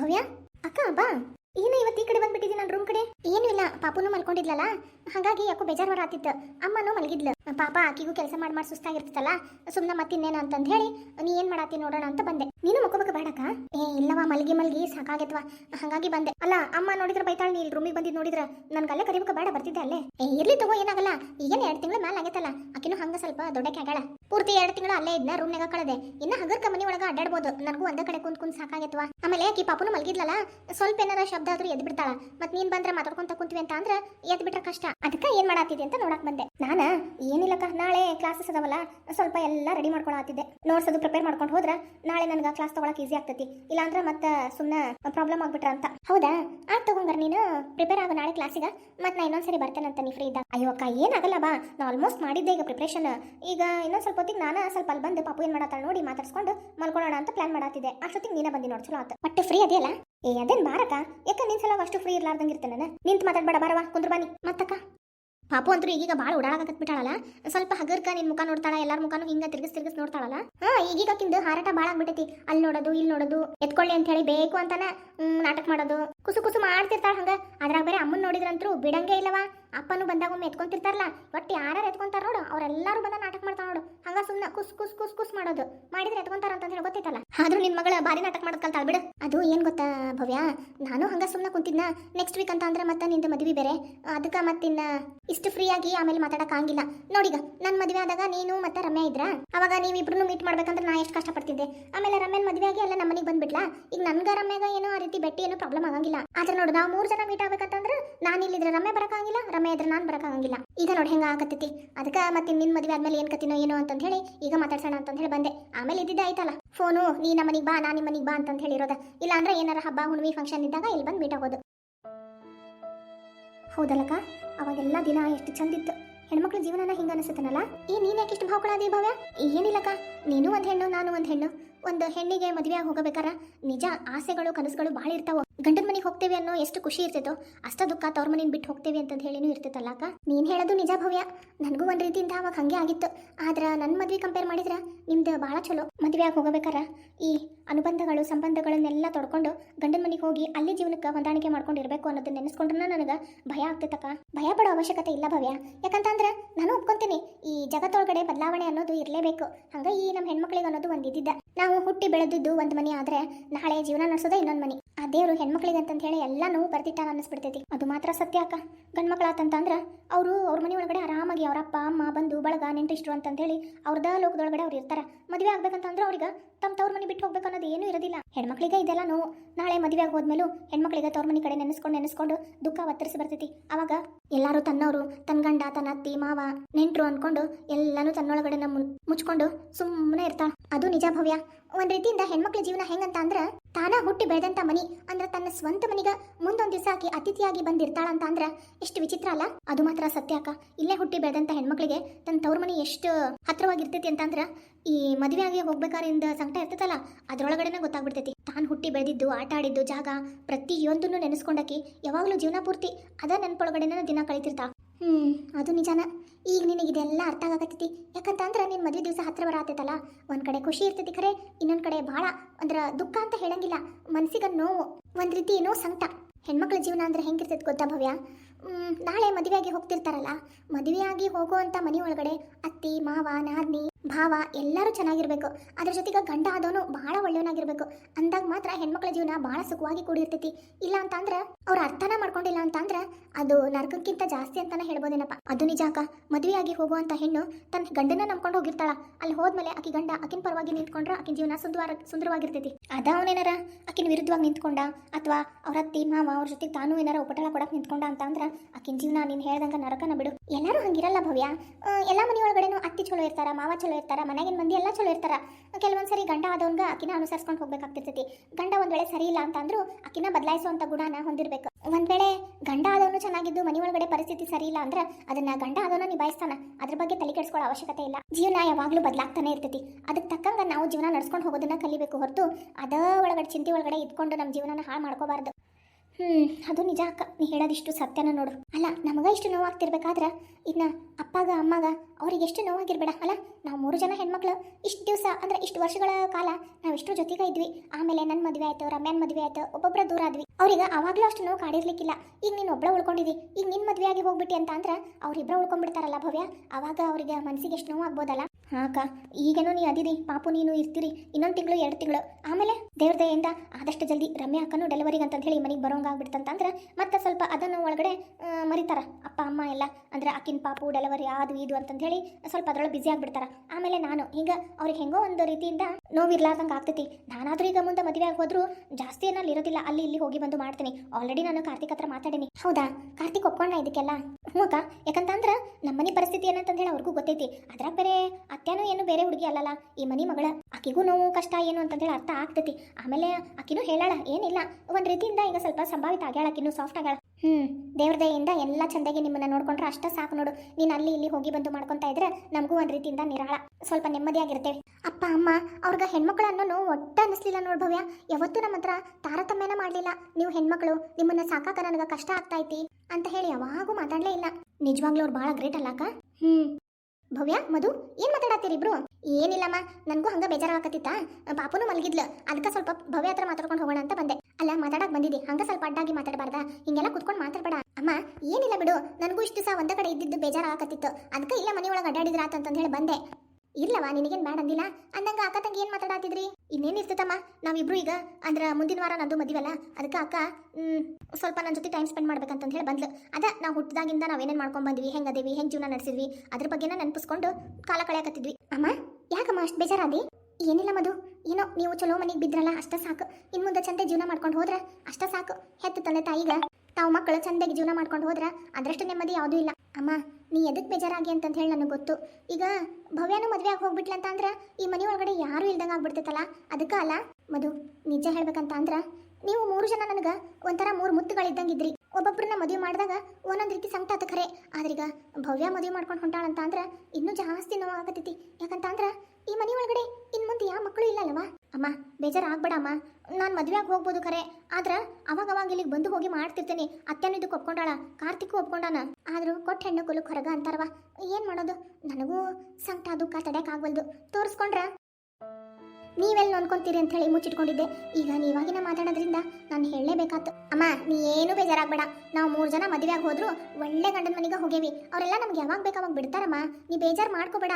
ಭವ್ಯ? ಅಕ್ಕ, ಬಾ. ಏನು ಇವತ್ತು ಈ ಕಡೆ ಬಂದ್ಬಿಟ್ಟಿದ್ದೀನಿ ನನ್ನ ರೂಮ್ ಕಡೆ? ಏನೂ ಇಲ್ಲ, ಪಾಪುನು ಮಲ್ಕೊಂಡಿದ್ಲಲ್ಲ? ಹಾಗಾಗಿ ಯಾಕೋ ಬೇಜಾರು ಆತಿತ್ತು ಅಮ್ಮನೂ ಮಲಗಿದ್ಲು. ಪಾಪ ಆಕಿಗೂ ಕೆಲಸ ಮಾಡಿ ಮಾಡಿ ಸುಸ್ತಾಗಿರ್ತಿತ್ತಲ್ಲ ಸುಮ್ಮನೆ ಮತ್ತಿನ್ನೇನು ಅಂತಂದು ಹೇಳಿ, ನೀ ಏನು ಮಾಡಾತಿ ನೋಡೋಣ ಅಂತ ಬಂದೆ. ನೀನು ಮಕ್ಕೋಬೇಕು ಬೇಡಕ್ಕ? ಏ ಇಲ್ಲವಾ ಮಲಗಿ ಮಲಗಿ ಸಾಕಾಗೈತ್ವಾ ಹಾಗಾಗಿ ಬಂದೆ. ಅಲ್ಲ, ಅಮ್ಮ ನೋಡಿದ್ರೆ ಬೈತಾಳ, ನೀ ರೂಮಿಗೆ ಬಂದಿದ್ದು ನೋಡಿದ್ರೆ ನನ್ಗೆ ಅಲ್ಲೇ ಕರಿಬೇಕು ಬೇಡ ಬರ್ತಿದ್ದೆ ಅಲ್ಲೇ. ಏ, ಇರ್ಲಿ ತಗೋ, ಏನಾಗಲ್ಲ. ಈಗೇನು ಎರಡು ತಿಂಗಳು ಮೇಲೆ ಆಗೈತಲ್ಲ ಆಕಿನೂ ಹಂಗ ಸ್ವಲ್ಪ ದೊಡ್ಡಕ್ಕೆ ಆಗಾಳ ಪೂರ್ತಿ ಎರಡು ತಿಂಗಳು ಅಲ್ಲೇ ಇದ್ನ ರೂಮ್ನಾಗ ಕಳೆದೆ. ಇನ್ನ ಹಗರ್ಕ ಮನಿ ಒಳಗ ಅಡ್ಡಾಡ್ಬೋದು. ನನಗೂ ಒಂದೇ ಕಡೆ ಕುಂತ್ ಕುಂತ್ ಸಾಕಾಗೈತ್ವಾ ಆಮೇಲೆ ಆಕಿ ಪಾಪನು ಮಲಗಿದ್ಲಲ್ಲ, ಸ್ವಲ್ಪ ಏನಾರ ಶಬ್ದ ಆದ್ರೂ ಎದ್ದು ಬಿಡ್ತಾಳ ಮತ್ ನೀನ್ ಬಂದ್ರೆ ಮಾತಾಡ್ಕೊಂತ ಕುಂತ್ವಿ ಅಂತ ಅಂದ್ರೆ ಎದ್ದು ಬಿಟ್ರ ಕಷ್ಟ. ಅದಕ್ಕ ಏನ್ ಮಾಡಾತಿದ್ದೆ ಅಂತ ನೋಡಕ್ ಬಂದೆ. ನಾನ, ಏನಿಲ್ಲಕ್ಕ, ನಾಳೆ ಕ್ಲಾಸಸ್ ಅದಾವಲ್ಲ, ಸ್ವಲ್ಪ ಎಲ್ಲ ರೆಡಿ ಮಾಡ್ಕೊಳತ್ತಿದ್ದೆ ನೋಟ್ಸ್ ಅದು ಪ್ರಿಪೇರ್ ಮಾಡ್ಕೊಂಡು ಹೋದ್ರ ನಾಳೆ ನನ್ಗೆ ಕ್ಲಾಸ್ ತಗೊಳಕ್ ಈಸಿ ಆಗ್ತೈತಿ. ಇಲ್ಲಾಂದ್ರ ಮತ್ತ ಸುಮ್ಮನೆ ಪ್ರಾಬ್ಲಮ್ ಆಗ್ಬಿಟ್ರ ಅಂತ. ಹೌದಾ? ಆಯ್ತು ತಗೊಂಗಾರ ನೀನು ಪ್ರಿಪೇರ್ ಆಗೋ ನಾಳೆ ಕ್ಲಾಸಿಗೆ ಮತ್ತೆ ನಾ ಇನ್ನೊಂದ್ಸರಿ ಬರ್ತೇನಂತ ನೀ ಫ್ರೀ ಇದ್ದ. ಅಯ್ಯೋ ಅಕ್ಕ ಏನಾಗಲ್ಲ ಬಾ. ನಾ ಆಲ್ಮೋಸ್ಟ್ ಮಾಡಿದ್ದೆ ಈಗ ಪ್ರಿಪ್ರೇಷನ್ ಈಗ ಇನ್ನೊಂದ್ ಸ್ವಲ್ಪ ಹೊತ್ತಿಗೆ ನಾನು ಸ್ವಲ್ಪ ಅಲ್ಲಿ ಬಂದು ಪಾಪು ಏನ್ ಮಾಡತ್ತಾಳ ನೋಡಿ ಮಾತಾಡ್ಸ್ಕೊಂಡು ಮಲ್ಕೊಳ್ಳೋಣ ಅಂತ ಪ್ಲಾನ್ ಮಾಡತ್ತಿದ್ದೆ ಅಷ್ಟೊತ್ತಿಗೆ ನೀನೇ ಬಂದಿ ನೋಡಿ, ಚಲೋ ಆತ. ಮತ್ತೆ ಫ್ರೀ ಅದೆಯಲ್ಲ? ಏ, ಅದೇನ್ ಬಾರಕ್ಕ? ಯಾಕ ನಿನ್ ಸಲ ಅಷ್ಟು ಫ್ರೀ ಇರ್ಲಾರ್ದಂಗ ಇರ್ತೇನೆ ನಿಂತ್ ಮಾತಾಡ್ಬೇಡ ಬಾರವಾ ಕುಂದ್ರ ಬನ್ನಿ ಮತ್ತಕ್ಕ? ಪಾಪು ಅಂತೂ ಈಗೀಗ ಭಾಳ ಓಡಾಡಕತ್ಬಿಟ್ಟಾಳಲ್ಲ ಸ್ವಲ್ಪ ಹಗರ್ಕ ನಿನ್ ಮುಖ ನೋಡ್ತಾಳ, ಎಲ್ಲಾರ ಮುಖಾನು ಹಿಂಗ ತಿರ್ಗಿಸ್ ತಿರ್ಗಿಸ್ ನೋಡ್ತಾಳಲ್ಲ? ಹಾ, ಈಗೀಗ ಕಿಂದು ಹಾರಾಟ ಭಾಳ ಆಗ್ಬಿಟ್ಟೈತಿ. ಅಲ್ಲಿ ನೋಡೋದು, ಇಲ್ಲಿ ನೋಡೋದು, ಎತ್ಕೊಳ್ಳಿ ಅಂತ ಹೇಳಿ ಬೇಕು ಅಂತಾನ ನಾಟಕ ಮಾಡೋದು. ಕುಸು ಕುಸು ಮಾಡ್ತಿರ್ತಾಳ ಹಂಗ. ಅದ್ರಾಗ ಬೇರೆ ಅಮ್ಮನ್ ನೋಡಿದ್ರಂತೂ ಬಿಡಂಗೆ ಇಲ್ಲವಾ ಅಪ್ಪನು ಬಂದಾಗ ಒಮ್ಮೆ ಎತ್ಕೊಂತಿರ್ತಾರಲ್ಲ, ಒಟ್ಟು ಯಾರು ಎತ್ಕೊಂತಾರ ನೋಡು, ಅವರೆಲ್ಲರೂ ಬಂದ ನಾಟಕ ಮಾಡ್ತಾರ ನೋಡು. ಹಂಗ ಸುಮ್ಮನೆ ಕುಸ್ ಕುಸ್ ಕುಸ್ ಕುಸ್ ಮಾಡೋದು. ಮಾಡಿದ್ರೆ ಎತ್ಕೊಂತಾರ ಅಂತ ಹೇಳಿ ಗೊತ್ತೈತಲ್ಲ? ಆದ್ರೂ ನಿನ್ ಮಗಳ ಭಾರಿ ನಾಟಕ ಮಾಡೋದ್ ಬಿಡು. ಅದು ಏನ್ ಗೊತ್ತಾ ಭವ್ಯ? ನಾನು ಹಂಗ ಸುಮ್ಮನೆ ಕುಂತಿದ್ನ. ನೆಕ್ಸ್ಟ್ ವೀಕ್ ಅಂತ ಅಂದ್ರೆ ಮತ್ತೆ ನಿಂದು ಮದ್ವಿ ಬೇರೆ. ಅದಕ್ಕೆ ಮತ್ತಿನ್ನ ಇಷ್ಟು ಫ್ರೀ ಆಗಿ ಆಮೇಲೆ ಮಾತಾಡಕ್ ಆಗಿಲ್ಲ ನೋಡಿಗ ನನ್ನ ಮದುವೆ ಆದಾಗ ನೀನು ಮತ್ತೆ ರಮ್ಯಾ ಇದ್ರ? ಅವಾಗ ನೀವಿಬ್ರು ಮೀಟ್ ಮಾಡ್ಬೇಕಂದ್ರೆ ನಾ ಎಷ್ಟು ಕಷ್ಟಪಡ್ತಿದ್ದೆ. ಆಮೇಲೆ ರಮ್ಯನ್ ಮದುವೆ ಆಗಿ ಎಲ್ಲ ನಮ್ಮನಿಗೆ ಮನೆಗೆ ಬಂದ್ಬಿಟ್ಲಾ? ಈಗ ನನ್ಗ ರಮ್ಯಾಗ ಏನೋ ಆ ರೀತಿ ಬೆಟ್ಟಿ ಏನೋ ಪ್ರಾಬ್ಲಮ್ ಆಗಂಗಿಲ್ಲ. ಆದ್ರೆ ನೋಡು, ನಾವು ಮೂರು ಜನ ಮೀಟ್ ಆಗ್ಬೇಕಂತಂದ್ರೆ ನಾನು ಇಲ್ಲಿದ್ರೆ ರಮ್ಯಾ ಬರಕಾಗಿಲ್ಲ ಇದ್ರೆ ನಾನು ಬರಕಾಗಂಗಿಲ್ಲ ಈಗ ನೋಡಿ ಹೆಂಗ ಆಗತ್ತೈತಿ ಅದಕ್ಕೆ ಮತ್ತೆ ನಿನ್ನ ಮದುವೆ ಆದ್ಮೇಲೆ ಏನು ಕತ್ತಿನೋ ಏನೋ ಅಂತ ಹೇಳಿ ಈಗ ಮಾತಾಡ್ಸೋಣ ಅಂತ ಹೇಳಿ ಬಂದೆ. ಆಮೇಲೆ ಇದ್ದಿದ್ದೆ ಆಯ್ತಲ್ಲ. ಫೋನು, ನೀ ನಮ್ಮ ಮನೆಗೆ ಬಾ, ನಾ ನಿಮ್ಮ ಮನೆಗೆ ಬಾ ಅಂತ ಹೇಳಿರೋದ ಇಲ್ಲ ಅಂದ್ರೆ ಏನಾರ ಹಬ್ಬ, ಹುಣ್ಣಿಮೆ ಫಂಕ್ಷನ್ ಇದ್ದಾಗ ಇಲ್ಲಿ ಬಂದು ಮೀಟ್ ಆಗೋದು. ಹೌದಲ್ಲಕ್ಕ? ಅವಾಗೆಲ್ಲ ದಿನ ಎಷ್ಟು ಚಂದಿತ್ತು ಹೆಣ್ಮಕ್ಳ ಜೀವನನ ಹಿಂಗ ಅನಿಸುತ್ತನಲ್ಲ? ಈ ನೀನ್ ಯಾಕೆ ಇಷ್ಟು ಭಾವಗಳಾದಿ ಭವ್ಯ? ಏನಿಲ್ಲಕ್ಕ, ನೀನು ಒಂದ್ ಹೆಣ್ಣು, ನಾನು ಒಂದ್ ಹೆಣ್ಣು. ಒಂದು ಹೆಣ್ಣಿಗೆ ಮದುವೆ ಹೋಗಬೇಕಾರ? ನಿಜ ಆಸೆಗಳು, ಕನಸುಗಳು ಭಾಳ ಇರ್ತಾವ. ಗಂಡನ ಮನೆಗೆ ಹೋಗ್ತೇವೆ ಅನ್ನೋ ಎಷ್ಟು ಖುಷಿ ಇರ್ತೈತೋ, ಅಷ್ಟ ದುಃಖ ತವ್ರ ಮನೇನ ಬಿಟ್ಟು ಹೋಗ್ತೇವೆ ಅಂತ ಹೇಳಿನೂ ಇರ್ತೈತಲ್ಲ ಅಕ್ಕ. ನೀನ್ ಹೇಳೋದು ನಿಜ ಭವ್ಯ. ನನಗೂ ಒಂದ್ ರೀತಿಯಿಂದ ಅವಾಗ ಹಂಗೆ ಆಗಿತ್ತು. ಆದ್ರ ನನ್ನ ಮದ್ವೆ ಕಂಪೇರ್ ಮಾಡಿದ್ರ ನಿಮ್ದು ಭಾಳ ಚಲೋ. ಮದುವೆ ಆಗಿ ಹೋಗಬೇಕಾರ? ಈ ಅನುಬಂಧಗಳು, ಸಂಬಂಧಗಳನ್ನೆಲ್ಲ ತೊಡ್ಕೊಂಡು ಗಂಡನ ಮನೆಗೆ ಹೋಗಿ ಅಲ್ಲಿ ಜೀವನಕ್ಕೆ ಹೊಂದಾಣಿಕೆ ಮಾಡ್ಕೊಂಡು ಇರಬೇಕು ಅನ್ನೋದನ್ನ ನೆನೆಸ್ಕೊಂಡ್ರೆ ನನಗೆ ಭಯ ಆಗ್ತೈತಕ್ಕ. ಭಯ ಪಡೋ ಅವಶ್ಯಕತೆ ಇಲ್ಲ ಭವ್ಯ. ಯಾಕಂತಂದ್ರೆ ನಾನು ಒಪ್ಕೊಂತೀನಿ, ಈ ಜಗತ್ತೊಳಗಡೆ ಬದಲಾವಣೆ ಅನ್ನೋದು ಇರಲೇಬೇಕು. ಹಂಗ ಈ ನಮ್ಮ ಹೆಣ್ಮಕ್ಳಿಗೆ ಅನ್ನೋದು ಒಂದು ಇದ್ದಿದ್ದ ನಾವು ಹುಟ್ಟಿ ಬೆಳೆದಿದ್ದು ಒಂದು ಮನೆ ಆದ್ರೆ ನಾಳೆ ಜೀವನ ನಡೆಸೋದೇ ಇನ್ನೊಂದು ಮನೆ. ಆ ದೇವರು ಹೆಣ್ಮಕ್ಳಿಗೆ ಅಂತಂತ ಹೇಳಿ ನೋವು ಬರ್ತಿಟ್ಟಾನ ಅನ್ನಿಸ್ಬಿಡ್ತೈತಿ. ಅದು ಮಾತ್ರ ಸತ್ಯ ಅಕ್ಕ. ಗಂಡ್ಮಕ್ಳಾತಂತಂದ್ರ ಅವರು ಅವ್ರ ಮನೆ ಒಳಗಡೆ ಆರಾಮಾಗಿ ಅವ್ರ ಅಪ್ಪ, ಅಮ್ಮ ಬಂಧು ಬಳಗ ನೆಂಟಿಷ್ಟರು ಅಂತ ಹೇಳಿ ಅವ್ರದ ಲೋಕದೊಳಗಡೆ ಅವ್ರು ಇರ್ತಾರ. ಮದುವೆ ಆಗ್ಬೇಕಂತಂದ್ರೆ ಅವ್ರಿಗೆ ತಮ್ಮ ತವ್ರ ಮನೆ ಬಿಟ್ಟು ಹೋಗ್ಬೇಕು ಅನ್ನೋದು ಏನೂ ಇರೋದಿಲ್ಲ. ಹೆಣ್ಮಕ್ಳಿಗೆ ಇದೆಲ್ಲ ನೋವು. ನಾಳೆ ಮದುವೆ ಹೋದ್ಮೇಲೂ ಹೆಣ್ಮಕ್ಳಿಗೆ ತವ್ರ ಮನೆ ಕಡೆ ನೆನೆಸ್ಕೊಂಡು ನೆನೆಸ್ಕೊಂಡು ದುಃಖ ಒತ್ತರಿಸಿ ಬರ್ತೈತಿ. ಅವಾಗ ಎಲ್ಲಾರು ತನ್ನವರು ತನ್ನ ಗಂಡ ತನ್ನ ಅತ್ತಿ, ಮಾವ, ನೆಂಟರು ಅನ್ಕೊಂಡು ಎಲ್ಲಾನು ತನ್ನೊಳಗಡೆ ಮುಚ್ಕೊಂಡು ಸುಮ್ಮನೆ ಇರ್ತಾಳ. ಅದು ನಿಜ ಭವ್ಯ. ಒಂದ್ ರೀತಿಯಿಂದ ಹೆಣ್ಮಕ್ಳ ಜೀವನ ಹೆಂಗಂತ ಅಂದ್ರ ತಾನ ಹುಟ್ಟಿ ಬೆಳೆದಂತ ಮನಿ ಅಂದ್ರ ತನ್ನ ಸ್ವಂತ ಮನಿಗ ಮುಂದೊಂದ್ ದಿವಸ ಆಕಿ ಅತಿಥಿಯಾಗಿ ಬಂದಿರ್ತಾಳ ಅಂತ ಅಂದ್ರ ಎಷ್ಟು ವಿಚಿತ್ರ ಅಲ್ಲ? ಅದು ಮಾತ್ರ ಸತ್ಯ ಅಕ್ಕ. ಇಲ್ಲೇ ಹುಟ್ಟಿ ಬೆಳೆದಂತ ಹೆಣ್ಮಕ್ಳಿಗೆ ತನ್ನ ತವ್ರ ಮನಿ ಎಷ್ಟು ಹತ್ರವಾಗಿರ್ತೈತಿ ಅಂತಂದ್ರ ಈ ಮದುವೆ ಆಗಿ ಹೋಗ್ಬೇಕಾರಿಂದ ಸಂಕಟ ಇರ್ತೈತಲ್ಲ ಅದರೊಳಗಡೆನೇ ಗೊತ್ತಾಗ್ಬಿಡ್ತೈತಿ. ತಾನು ಹುಟ್ಟಿ ಬೆಳೆದಿದ್ದು, ಆಟ ಆಡಿದ್ದು, ಜಾಗ ಪ್ರತಿಯೊಂದನ್ನು ನೆನೆಸ್ಕೊಂಡಾಕಿ ಯಾವಾಗಲೂ ಜೀವನ ಪೂರ್ತಿ ಅದ ನೆನಪೊಳಗಡೆನ ದಿನ ಕಳೀತಿರ್ತಾ. ಹ್ಮ್, ಅದು ನಿಜಾನ. ಈಗ ನಿನಗೆ ಇದೆಲ್ಲ ಅರ್ಥ ಯಾಕಂತ ಅಂದ್ರೆ ನಿನ್ ಮದುವೆ ದಿವಸ ಹತ್ರ ಬರತ್ತೈತಲ್ಲ ಒಂದ್ ಕಡೆ ಖುಷಿ ಇರ್ತೈತಿ ಖರೆ, ಇನ್ನೊಂದ್ ಕಡೆ ಬಹಳ ಅಂದ್ರ ದುಃಖ ಅಂತ ಹೇಳಂಗಿಲ್ಲ. ಮನ್ಸಿಗೆ ನೋವು, ಒಂದ್ ರೀತಿ ಏನೋ ಸಂಕಟ. ಹೆಣ್ಮಕ್ಳ ಜೀವನ ಅಂದ್ರೆ ಹೆಂಗಿರ್ತೈತಿ ಗೊತ್ತಾ ಭವ್ಯ? ನಾಳೆ ಮದುವೆಯಾಗಿ ಹೋಗ್ತಿರ್ತಾರಲ್ಲ. ಮದುವೆಯಾಗಿ ಹೋಗುವಂತ ಮನೆ ಒಳಗಡೆ ಅತ್ತಿ, ಮಾವ, ನಾದ್ನಿ ಭಾವ ಎಲ್ಲರೂ ಚೆನ್ನಾಗಿರ್ಬೇಕು. ಅದ್ರ ಜೊತೆಗೆ ಗಂಡ ಆದವನು ಬಹಳ ಒಳ್ಳೆಯವನಾಗಿರ್ಬೇಕು. ಅಂದಾಗ ಮಾತ್ರ ಹೆಣ್ಮಕ್ಳ ಜೀವನ ಬಹಳ ಸುಖವಾಗಿ ಕೂಡಿರ್ತೈತಿ. ಇಲ್ಲ ಅಂತಂದ್ರೆ ಅವ್ರ ಅರ್ಥನ ಮಾಡ್ಕೊಂಡಿಲ್ಲ ಅಂತಂದ್ರೆ ಅದು ನರಕಕ್ಕಿಂತ ಜಾಸ್ತಿ ಅಂತಾನೆ ಹೇಳ್ಬೋದೇನಪ್ಪ. ಅದು ನಿಜ ಅಕ್ಕ. ಮದುವೆಯಾಗಿ ಹೋಗುವಂತ ಹೆಣ್ಣು ತನ್ನ ಗಂಡನ ನಂಬ್ಕೊಂಡು ಹೋಗಿರ್ತಾಳ. ಅಲ್ಲಿ ಹೋದ್ಮೇಲೆ ಆಕಿ ಗಂಡ ಆಕಿನ ಪರವಾಗಿ ನಿಂತ್ಕೊಂಡ್ರ ಆಕಿನ ಜೀವನ ಸುಂದರ ಸುಂದರವಾಗಿರ್ತೈತಿ. ಅದ ಅವನೇನಾರ ಆಕಿನ ವಿರುದ್ಧವಾಗಿ ನಿಂತ್ಕೊಂಡ ಅಥವಾ ಅವ್ರ ಅತ್ತಿ, ಮಾವ ಅವ್ರ ಜೊತೆಗೆ ತಾನು ಏನಾರ ಉಪಟಳ ಕೊಡಕ್ ನಿಂತ್ಕೊಂಡ ಅಂತ ಅಂದ್ರ ಆಕಿನ ಜೀವನ ನೀನ್ ಹೇಳ್ದಂಗ ನರಕನ ಬಿಡು. ಎಲ್ಲರೂ ಹಂಗಿರಲ್ಲ ಭವ್ಯ. ಎಲ್ಲಾ ಮನೆಯೊಳಗಡೆನು ಅತ್ತಿ ಚಲೋ ಇರ್ತಾರ, ಮಾವ ಚಲೋ ಇರ್ತಾರ ಮನೆಗಿನ ಮಂದಿ ಎಲ್ಲ ಚಲೋ ಇರ್ತಾರ. ಕೆಲವೊಂದ್ಸರಿ ಗಂಡ ಆದವನ್ಗ ಆಕಿನ ಅನುಸರಿಸ್ಕೊಂಡು ಹೋಗ್ಬೇಕಾಗ್ತಿರ್ತೈತಿ. ಗಂಡ ಒಂದ್ ವೇಳೆ ಸರಿ ಇಲ್ಲ ಅಂತ ಅಂದ್ರೂ ಆಕಿನ ಬದಲಾಯಿಸುವಂತ ಗುಣನ ಹೊಂದಿರ್ಬೇಕು. ಒಂದ್ ವೇಳೆ ಗಂಡ ಆದವನು ಚೆನ್ನಾಗಿದ್ದು, ಮನೆ ಒಳಗಡೆ ಪರಿಸ್ಥಿತಿ ಸರಿ ಇಲ್ಲ ಅಂದ್ರೆ ಅದನ್ನ ಗಂಡ ಆದವನ ನಿಭಾಯಿಸ್ತಾನ. ಅದ್ರ ಬಗ್ಗೆ ತಲೆ ಕೆಡಿಸ್ಕೊಳ್ಳೋ ಅವಶ್ಯಕತೆ ಇಲ್ಲ. ಜೀವನ ಯಾವಾಗ್ಲೂ ಬದಲಾಗ್ತಾನೆ ಇರ್ತೈತಿ. ಅದಕ್ಕೆ ತಕ್ಕಂಗ ನಾವು ಜೀವನ ನಡ್ಸ್ಕೊಂಡು ಹೋಗೋದನ್ನ ಕಲಿಬೇಕು ಹೊರತು ಅದ ಒಳಗಡೆ ಚಿಂತೆ ಒಳಗಡೆ ಇದ್ಕೊಂಡು ನಮ್ಮ ಜೀವನನ ಹಾಳು ಮಾಡ್ಕೋಬಾರ್ದು. ಹ್ಮ್, ಅದು ನಿಜ ಅಕ್ಕ. ನೀ ಹೇಳೋದಿಷ್ಟು ಸತ್ಯನ ನೋಡು. ಅಲ್ಲ, ನಮಗ ಇಷ್ಟು ನೋವಾಗ್ತಿರ್ಬೇಕಾದ್ರೆ ಇದನ್ನ ಅಪ್ಪಗ, ಅಮ್ಮಗ ಅವ್ರಿಗೆ ಎಷ್ಟು ನೋವಾಗಿರ್ಬೇಡ. ಅಲ್ಲ, ನಾವು ಮೂರು ಜನ ಹೆಣ್ಮಕ್ಳು ಇಷ್ಟು ದಿವಸ, ಅಂದ್ರೆ ಇಷ್ಟು ವರ್ಷಗಳ ಕಾಲ ನಾವು ಇಷ್ಟು ಜೊತೆಗೆ ಇದ್ವಿ. ಆಮೇಲೆ ನನ್ನ ಮದುವೆ ಆಯ್ತು, ರಮ್ಯಾನ್ ಮದುವೆ ಆಯ್ತು ಒಬ್ಬೊಬ್ಬರ ದೂರ ಆದ್ವಿ. ಅವ್ರಿಗೆ ಅವಾಗ್ಲೂ ಅಷ್ಟು ನೋವು ಕಾಡಿರ್ಲಿಕ್ಕಿಲ್ಲ. ಈಗ ನೀನು ಒಬ್ಬಳ ಉಳ್ಕೊಂಡಿದ್ವಿ ಈಗ ನಿನ್ನ ಮದುವೆ ಆಗಿ ಹೋಗ್ಬಿಟ್ಟಿ ಅಂತ ಅಂದ್ರೆ ಅವ್ರಿಬ್ರ ಉಳ್ಕೊಂಡ್ಬಿಡ್ತಾರಲ್ಲ ಭವ್ಯ. ಅವಾಗ ಅವ್ರಿಗೆ ಮನಸ್ಸಿಗೆ ಎಷ್ಟು ನೋವು ಆಗ್ಬೋದಲ್ಲ ಹಾ ಅಕ್ಕ ಈಗೇನೋ ನೀ ಅದಿರಿ ಪಾಪು ನೀನು ಇರ್ತೀರಿ, ಇನ್ನೊಂದು ತಿಂಗಳು, ಎರಡು ತಿಂಗಳು. ಆಮೇಲೆ ದೇವ್ರ ದಯೆಯಿಂದ ಆದಷ್ಟು ಜಲ್ದಿ ರಮ್ಯಾ ಅಕ್ಕನು ಡೆಲಿವರಿಗೆ ಅಂತಂದು ಹೇಳಿ ಮನೆಗೆ ಬರೋಂಗಾಗ್ಬಿಡ್ತಂತಂದ್ರೆ ಮತ್ತೆ ಸ್ವಲ್ಪ ಅದನ್ನು ಒಳಗಡೆ ಮರಿತಾರ. ಅಪ್ಪ, ಅಮ್ಮ ಎಲ್ಲ, ಅಂದ್ರೆ ಅಕ್ಕಿನ ಪಾಪು ಡೆಲಿವರಿ ಅದು ಇದು ಅಂತಂದು ಹೇಳಿ ಸ್ವಲ್ಪ ಅದರೊಳಗೆ ಬ್ಯುಸಿ ಆಗಿಬಿಡ್ತಾರೆ. ಆಮೇಲೆ ನಾನು, ಈಗ ಅವ್ರಿಗೆ ಹೆಂಗೋ ಒಂದು ರೀತಿಯಿಂದ ನೋವಿರ್ಲಾರ್ದಂಗೆ ಆಗ್ತೈತಿ. ನಾನಾದರೂ ಈಗ ಮುಂದೆ ಮದುವೆ ಆಗಿ ಹೋದರೂ ಜಾಸ್ತಿ ಏನಲ್ಲಿ ಇರೋದಿಲ್ಲ ಅಲ್ಲಿ ಇಲ್ಲಿ ಹೋಗಿ ಬಂದು ಮಾಡ್ತೀನಿ. ಆಲ್ರೆಡಿ ನಾನು ಕಾರ್ತಿಕ್ ಹತ್ರ ಮಾತಾಡೀನಿ. ಹೌದಾ? ಕಾರ್ತಿಕ್ ಒಪ್ಕೊಂಡ ಇದಕ್ಕೆಲ್ಲ? ಹ್ಞೂ ಯಾಕಂತಂದ್ರೆ ನಮ್ಮ ಮನೆ ಪರಿಸ್ಥಿತಿ ಏನಂತಂದು ಹೇಳಿ ಅವ್ರಿಗೂ ಗೊತ್ತೈತಿ. ಅದ್ರಾಗ ಬೇರೆ ಅತ್ಯಾನು ಏನು ಬೇರೆ ಹುಡುಗಿ ಅಲ್ಲಲ್ಲ. ಈ ಮನೆ ಮಗಳ, ಆಕಿಗೂ ನೋವು, ಕಷ್ಟ ಏನು ಅಂತಂದೇಳಿ ಅರ್ಥ ಆಗ್ತೈತಿ. ಆಮೇಲೆ ಆಕಿನೂ ಹೇಳಾಳ, ಏನಿಲ್ಲ. ಒಂದು ರೀತಿಯಿಂದ ಈಗ ಸ್ವಲ್ಪ ಸಂಭಾವಿತ ಆಗ್ಯಾಳ ಆಕಿನೂ ಸಾಫ್ಟ್ ಆಗ್ಯಾಳ. ಹ್ಞೂ ದೇವ್ರ ದಯೆಯಿಂದ ಎಲ್ಲ ಚಂದಾಗಿ ನಿಮ್ಮನ್ನ ನೋಡ್ಕೊಂಡ್ರೆ ಅಷ್ಟ ಸಾಕು ನೋಡು. ನೀನು ಅಲ್ಲಿ ಇಲ್ಲಿ ಹೋಗಿ ಬಂದು ಮಾಡ್ಕೊತಾ ಇದ್ರೆ ನಮಗೂ ಒಂದು ರೀತಿಯಿಂದ ನಿರಾಳ. ಸ್ವಲ್ಪ ನೆಮ್ಮದಿಯಾಗಿರ್ತೇವೆ. ಅಪ್ಪ, ಅಮ್ಮ, ಅವ್ರಿಗೆ ಹೆಣ್ಮಕ್ಳು ಅನ್ನೋ ನೋವು ಒಟ್ಟ ಅನಿಸ್ಲಿಲ್ಲ ನೋಡ್ಭವ್ಯ ಯಾವತ್ತೂ ನಮ್ಮ ಹತ್ರ ತಾರತಮ್ಯನ ಮಾಡಲಿಲ್ಲ. ನೀವು ಹೆಣ್ಮಕ್ಳು, ನಿಮ್ಮನ್ನ ಸಾಕಾಕ ನನಗೆ ಕಷ್ಟ ಆಗ್ತೈತಿ ಅಂತ ಹೇಳಿ ಯಾವಾಗೂ ಮಾತಾಡಲೇ ಇಲ್ಲ. ನಿಜವಾಗ್ಲೂ ಅವ್ರು ಬಹಳ ಗ್ರೇಟ್ ಅಲ್ಲ ಅಕ್ಕ? ಹ್ಮ್. ಭವ್ಯ, ಮಧು, ಏನ್ ಮಾತಾಡತ್ತೀರಿ ಇಬ್ರು? ಏನಿಲ್ಲಮ್ಮ, ನನಗೂ ಹಂಗ ಬೇಜಾರಾಗತ್ತಿತ್ತ ಪಾಪುನು ಮಲಗಿದ್ಲು. ಅದಕ್ಕೆ ಸ್ವಲ್ಪ ಭವ್ಯ ಹತ್ರ ಮಾತಾಡ್ಕೊಂಡು ಹೋಗೋಣ ಅಂತ ಬಂದೆ. ಅಲ್ಲ, ಮಾತಾಡಕ್ ಬಂದಿದ್ದೆ. ಹಂಗ ಸ್ವಲ್ಪ ಅಡ್ಡಾಗಿ ಮಾತಾಡಬಾರ್ದ? ಹಿಂಗೆಲ್ಲ ಕುತ್ಕೊಂಡು ಮಾತಾಡ್ಬೇಡ. ಅಮ್ಮ, ಏನಿಲ್ಲ ಬಿಡು. ನನಗೂ ಇಷ್ಟು ಸಹ ಒಂದ ಕಡೆ ಇದ್ದಿದ್ದು ಬೇಜಾರಾಗತ್ತಿತ್ತು ಅದಕ್ಕೆ ಇಲ್ಲ ಮನೆಯೊಳಗೆ ಒಳಗೆ ಅಡ್ಡಾಡಿದ್ರ ಅಂತಂದು ಹೇಳಿ ಬಂದೆ. ಇರ್ಲವಾ ನಿನಗೇನು ಬೇಡ ಅಂದಿಲ್ಲ ಅಂದಂಗ ಅಕ್ಕ ತಂಗಿ ಏನು ಮಾತಾಡತ್ತಿದ್ರಿ ಇನ್ನೇನು ಇರ್ತದಮ್ಮ ನಾವಿಬ್ರು ಈಗ, ಅಂದ್ರೆ ಮುಂದಿನ ವಾರ ನಂದು ಮದಿವಲ್ಲ ಅದಕ್ಕೆ ಅಕ್ಕ ಸ್ವಲ್ಪ ನನ್ನ ಜೊತೆ ಟೈಮ್ ಸ್ಪೆಂಡ್ ಮಾಡ್ಬೇಕಂತ ಹೇಳಿ ಬಂದ್ಲು. ಅದ, ನಾವು ಹುಟ್ಟಿದಾಗಿಂದ ನಾವೇನೇನು ಮಾಡ್ಕೊಂಡ್ ಬಂದ್ವಿ, ಹೆಂಗೆ ಅದೇವಿ, ಹೆಂಗೆ ಜೀವನ ನಡೆಸಿದ್ವಿ, ಅದ್ರ ಬಗ್ಗೆನ ನೆನಪಿಸ್ಕೊಂಡು ಕಾಲ ಕಳೆಯಕತ್ತಿದ್ವಿ. ಅಮ್ಮ, ಯಾಕಮ್ಮ ಅಷ್ಟು ಬೇಜಾರಾದಿ? ಏನಿಲ್ಲ ಮದು ಏನೋ ನೀವು ಚಲೋ ಮನೆಗೆ ಬಿದ್ರಲ್ಲ, ಅಷ್ಟ ಸಾಕು. ಇನ್ನು ಮುಂದೆ ಚಂದ ಜೀವನ ಮಾಡ್ಕೊಂಡು ಹೋದ್ರೆ ಅಷ್ಟ ಸಾಕು. ಹೆತ್ತ ತಂದೆ ತಾಯಿಗ. ತಾವು ಮಕ್ಕಳು ಚಂದಾಗಿ ಜೀವನ ಮಾಡ್ಕೊಂಡು ಹೋದ್ರ ಅದರಷ್ಟು ನೆಮ್ಮದಿ ಯಾವುದೂ ಇಲ್ಲ. ಅಮ್ಮ, ನೀ ಎದಕ್ ಬೇಜಾರಾಗಿ ಅಂತ ಹೇಳಿ ನನಗೆ ಗೊತ್ತು. ಈಗ ಭವ್ಯನೂ ಮದುವೆ ಆಗಿ ಹೋಗ್ಬಿಟ್ಲ ಅಂತ ಅಂದ್ರ ಈ ಮನೆ ಒಳಗಡೆ ಯಾರು ಇಲ್ದಂಗೆ ಆಗ್ಬಿಡ್ತೈತಲ್ಲ? ಅದಕ್ಕ ಅಲ್ಲ? ಮಧು, ನಿಜ ಹೇಳ್ಬೇಕಂತ ಅಂದ್ರ ನೀವು ಮೂರು ಜನ ನನಗೆ ಒಂಥರ ಮೂರು ಮುತ್ತುಗಳಿದ್ದಂಗಿದ್ರಿ. ಒಬ್ಬೊಬ್ಬರನ್ನ ಮದುವೆ ಮಾಡಿದಾಗ ಒಂದೊಂದು ರೀತಿ ಸಂಕಟ ಆತ ಖರೆ. ಆದ್ರೀಗ ಭವ್ಯ ಮದುವೆ ಮಾಡ್ಕೊಂಡು ಹೊಂಟಾಳಂತ ಅಂದ್ರ ಇನ್ನೂ ಜಾಸ್ತಿ ನೋವು ಆಗತೈತಿ ಯಾಕಂತ ಅಂದ್ರ ಈ ಮನೆ ಒಳಗಡೆ ಇನ್ನು ಮುಂದೆ ಯಾವ ಮಕ್ಕಳು ಇಲ್ಲ ಅಲ್ವಾ ಅಮ್ಮ. ಬೇಜಾರಾಗ್ಬೇಡಮ್ಮ ನಾನು ಮದುವೆಯಾಗಿ ಹೋಗ್ಬೋದು ಖರೆ. ಆದ್ರ ಅವಾಗ ಅವಾಗ ಇಲ್ಲಿಗೆ ಬಂದು ಹೋಗಿ ಮಾಡ್ತಿರ್ತೀನಿ. ಅತ್ತೆನೂ ಇದಕ್ಕೆ ಒಪ್ಕೊಂಡಾಳ ಕಾರ್ತಿಕ್ಕು ಒಪ್ಕೊಂಡಾನ. ಆದರೂ ಕೊಟ್ಟ ಹೆಣ್ಣು ಕೊಲು ಹೊರಗ ಅಂತಾರವ. ಏನು ಮಾಡೋದು? ನನಗೂ ಸಂಕಟ, ದುಃಖ ತಡ್ಯಾಕ್ ಆಗ್ವಲ್ದು. ತೋರಿಸ್ಕೊಂಡ್ರ? ನೀವೆಲ್ಲ ನೋಡ್ಕೊಂತೀರಿ ಅಂತ ಹೇಳಿ ಮುಚ್ಚಿಟ್ಕೊಂಡಿದ್ದೆ. ಈಗ ನೀವಾಗಿನ ಮಾತಾಡೋದ್ರಿಂದ ನಾನು ಹೇಳಲೇಬೇಕಾತು ಅಮ್ಮ, ನೀ ಏನು ಬೇಜಾರಾಗ್ಬೇಡ. ನಾವು ಮೂರು ಜನ ಮದುವೆಯಾಗಿ ಹೋದ್ರು ಒಳ್ಳೆ ಗಂಡನ ಮನೆಗೆ ಹೋಗೇವಿ. ಅವರೆಲ್ಲ ನಮ್ಗೆ ಯಾವಾಗ ಬೇಕು ಅವಾಗ ಬಿಡ್ತಾರಮ್ಮ. ನೀ ಬೇಜಾರು ಮಾಡ್ಕೋಬೇಡ.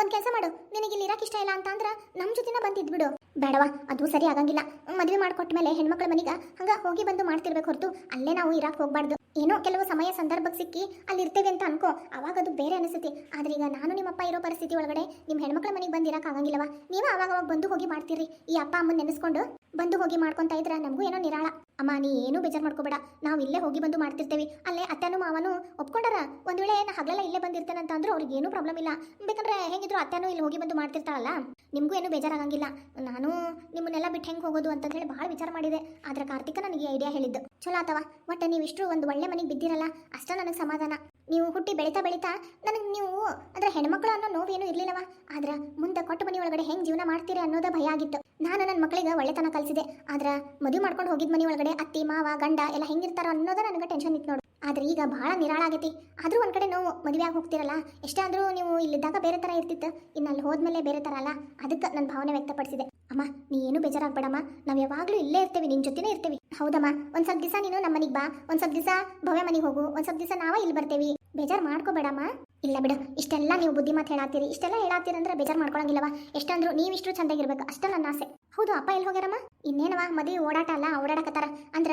ಒಂದು ಕೆಲಸ ಮಾಡು. ನಿನಗೆ ಇಲ್ಲಿ ಇರಕ್ಕೆ ಇಷ್ಟ ಇಲ್ಲ ಅಂತಂದ್ರೆ ನಮ್ಮ ಜೊತೆನ ಬಂದಿದ್ ಬಿಡು ಬೇಡವಾ, ಅದು ಸರಿ ಆಗಂಗಿಲ್ಲ. ಮದುವೆ ಮಾಡ್ಕೊಟ್ಟ ಮೇಲೆ ಹೆಣ್ಮಕ್ಳ ಮನೆಗ ಹಂಗ ಹೋಗಿ ಬಂದು ಮಾಡ್ತಿರ್ಬೇಕು ಹೊರತು ಅಲ್ಲೇ ನಾವು ಇರಾಕ್ ಹೋಗ್ಬಾರ್ದು. ಏನೋ ಕೆಲವು ಸಮಯ ಸಂದರ್ಭಕ್ಕೆ ಸಿಕ್ಕಿ ಅಲ್ಲಿ ಇರ್ತೇವೆ ಅಂತ ಅನ್ಕೋ, ಅವಾಗ ಅದು ಬೇರೆ ಅನಿಸುತ್ತೆ. ಆದ್ರೆ ಈಗ ನಾನು ನಿಮ್ಮಪ್ಪ ಇರೋ ಪರಿಸ್ಥಿತಿ ಒಳಗಡೆ ನಿಮ್ಮ ಹೆಣ್ಮಕ್ಳ ಮನೆಗೆ ಬಂದಿರಕ್ ಆಗಂಗಿಲ್ಲವಾ? ನೀವು ಅವಾಗ ಅವಾಗ ಬಂದು ಹೋಗಿ ಮಾಡ್ತೀರಿ. ಈ ಅಪ್ಪ ಅಮ್ಮನ ನೆನೆಸ್ಕೊಂಡು ಬಂದು ಹೋಗಿ ಮಾಡ್ಕೊಂತ ಇದ್ರ ನಮಗೂ ಏನೋ ನಿರಾಳ. ಅಮ್ಮ, ನೀ ಏನೂ ಬೇಜಾರು ಮಾಡ್ಕೋಬೇಡ. ನಾವು ಇಲ್ಲೇ ಹೋಗಿ ಬಂದು ಮಾಡ್ತಿರ್ತೇವೆ. ಅಲ್ಲೇ ಅತ್ತೆನೂ ಮಾವನು ಒಪ್ಕೊಂಡಾರ? ಒಂದು ವೇಳೆ ನಾ ಹಗಲೆಲ್ಲ ಇಲ್ಲೇ ಬಂದಿರ್ತೇನೆ ಅಂದ್ರೂ ಅವ್ರಿಗೆ ಏನೂ ಪ್ರಾಬ್ಲಮ್ ಇಲ್ಲ. ಬೇಕಂದ್ರೆ ಹೆಂಗಿದ್ರು ಅತ್ತೆನೂ ಇಲ್ಲಿ ಹೋಗಿ ಬಂದು ಮಾಡ್ತಿರ್ತಾಳಲ್ಲ? ನಿಮಗೂ ಏನು ಬೇಜಾರಾಗಂಗಿಲ್ಲ ನಾನು ನಿಮ್ಮನ್ನೆಲ್ಲ ಬಿಟ್ಟು ಹೆಂಗೆ ಹೋಗೋದು ಅಂತ ಹೇಳಿ ಭಾಳ ವಿಚಾರ ಮಾಡಿದೆ. ಆದ್ರೆ ಕಾರ್ತಿಕ ನನಗೆ ಐಡಿಯಾ ಹೇಳಿದ್ದು. ಚಲೋ ಅಥವಾ ಒಟ್ಟು ನೀವು ಇಷ್ಟು ಒಂದು ಒಳ್ಳೆ ಮನೆಗೆ ಬಿದ್ದಿರಲ್ಲ? ಅಷ್ಟ ನನಗೆ ಸಮಾಧಾನ. ನೀವು ಹುಟ್ಟಿ ಬೆಳಿತಾ ಬೆಳಿತಾ ನನಗೆ ನೀವು ಅಂದ್ರೆ ಹೆಣ್ಮಕ್ಳು ಅನ್ನೋ ನೋವೇನು ಇರ್ಲಿಲ್ಲವ. ಆದ್ರೆ ಮುಂದೆ ಕೊಟ್ಟು ಮನೆ ಒಳಗಡೆ ಹೆಂಗೆ ಜೀವನ ಮಾಡ್ತೀರಿ ಅನ್ನೋದ ಭಯ ಆಗಿತ್ತು. ನಾನು ನನ್ನ ಮಕ್ಕಳಿಗೆ ಒಳ್ಳೆತನ ಕಲಿಸಿದೆ. ಆದ್ರೆ ಮದುವೆ ಮಾಡ್ಕೊಂಡು ಹೋಗಿದ್ ಮನೆ ಒಳಗಡೆ ಅತ್ತಿ, ಮಾವ, ಗಂಡ ಎಲ್ಲ ಹೆಂಗಿರ್ತಾರೋ ಅನ್ನೋದ ನನಗೆ ಟೆನ್ಷನ್ ಇತ್ತು ನೋಡು. ಆದ್ರೆ ಈಗ ಬಹಳ ನಿರಾಳ ಆಗೈತಿ. ಆದ್ರೂ ಒಂದ್ ಕಡೆ ನೋವು ಮದುವೆ ಆಗಿ ಹೋಗ್ತಿರಲ್ಲ. ಎಷ್ಟೇ ಅಂದ್ರೂ ನೀವು ಇಲ್ಲಿದ್ದಾಗ ಬೇರೆ ತರ ಇರ್ತಿತ್ತು. ಇನ್ನು ಅಲ್ಲಿ ಹೋದ್ಮೇಲೆ ಬೇರೆ ತರ ಅಲ್ಲ. ಅದಕ್ಕೆ ನನ್ನ ಭಾವನೆ ವ್ಯಕ್ತಪಡಿಸಿದೆ. ಅಮ್ಮ, ನೀ ಏನು ಬೇಜಾರಾಗ್ಬೇಡಮ್ಮ. ನಾವ್ ಯಾವಾಗ್ಲೂ ಇಲ್ಲೇ ಇರ್ತೇವೆ, ನಿನ್ ಜೊತೆನೇ ಇರ್ತೇವಿ. ಹೌದಮ್ಮ, ಒಂದ್ ಸ್ವಲ್ಪ ದಿವಸ ನೀನು ನಮ್ಮ ಮನೆಗೆ ಬಾ. ಒಂದ್ ಸ್ವಲ್ಪ ದಿವಸ ಭವ್ಯ ಮನೆಗೆ ಹೋಗು. ಒಂದ್ ಸ್ವಲ್ಪ ದಿವಸ ನಾವೇ ಇಲ್ಲಿ ಬರ್ತೇವಿ. ಬೇಜಾರ್ ಮಾಡ್ಕೋಬೇಡಮ್ಮ. ಇಲ್ಲ ಬಿಡು, ಇಷ್ಟೆಲ್ಲ ನೀವು ಬುದ್ಧಿ ಮಾತು ಹೇಳಾತೀರಿ. ಇಷ್ಟೆಲ್ಲ ಹೇಳಾತೀರಿ ಅಂದ್ರೆ ಬೇಜಾರ್ ಮಾಡ್ಕೊಳಂಗಿಲ್ಲವ ಎಷ್ಟಂದ್ರು ನೀವು ಇಷ್ಟು ಚಂದಾಗಿರ್ಬೇಕು ಅಷ್ಟೇ ನನ್ನ ಆಸೆ. ಹೌದು, ಅಪ್ಪ ಎಲ್ಲಿ ಹೋಗ್ಯಾರಮ್ಮ? ಇನ್ನೇನವ ಮದುವೆ, ಓಡಾಟ ಅಲ್ಲ, ಓಡಾಡಕತ್ತಾರ. ಅಂದ್ರ